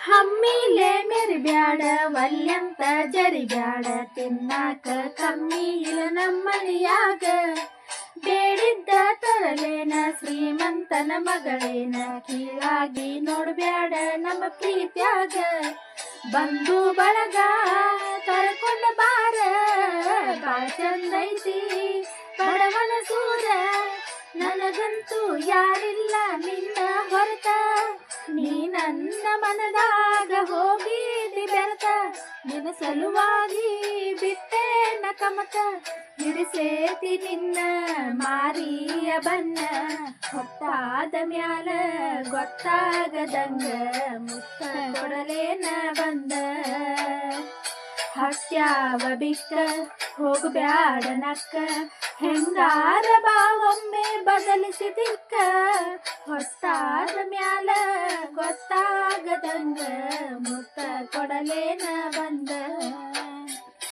ಹಮ್ಮಿಲೆ ಮೆರಿಬ್ಯಾಡ ವಲ್ಯಂತ ಜರಿಬ್ಯಾಡ, ತಿನ್ನಾಕ ಕಮ್ಮಿ ಇಲ್ಲ ನಮ್ಮನಿಯಾಗ. ಬೇಡಿದ್ದ ತರಲೇನ, ಶ್ರೀಮಂತನ ಮಗಳೇನ, ಕೀಳಾಗಿ ನೋಡ್ಬ್ಯಾಡ ನಮ್ಮ ಪ್ರೀತ್ಯಾಗ. ಬಂದು ಬಳಗ, ಕರ್ಕೊಂಡ ಬಾರ ಬಾಳ ಚಂದೈತಿ ಬಡವನ ಸೂರ. ನನಗಂತೂ ಯಾರಿಲ್ಲ ನಿನ್ನ ಹೊರತ. ನನ್ನ ಮನದಾಗ ಹೋಗಿದಿ ಬೆರತ. ನಿನ್ನ ಸಲುವಾಗಿ ಬಿಟ್ಟೆ ನ ಕಮತ. ಹಿಡಿಸೇತಿ ನಿನ್ನ ಮಾರಿಯ ಬನ್ನ ಹೊತ್ತಾದ ಮ್ಯಾಲ ಗೊತ್ತಾಗದಂಗ ಮುತ್ತ ಕೊಡಲೇನ ಬಂದ. ಹತ್ಯಾವ ಬಿಕ್ಕ ಹೋಗಬ್ಯಾಡ ನಕ್ಕ. ಹೆಂಗಾರ ಬಾವೊಮ್ಮೆ ಬದಲಿಸಿ ಹೊಸ ಹೊತ್ತಾದ ಗೊತ್ತಾಗದಂಗ ಮುತ್ತ ಕೊಡಲೇನ ಬಂದ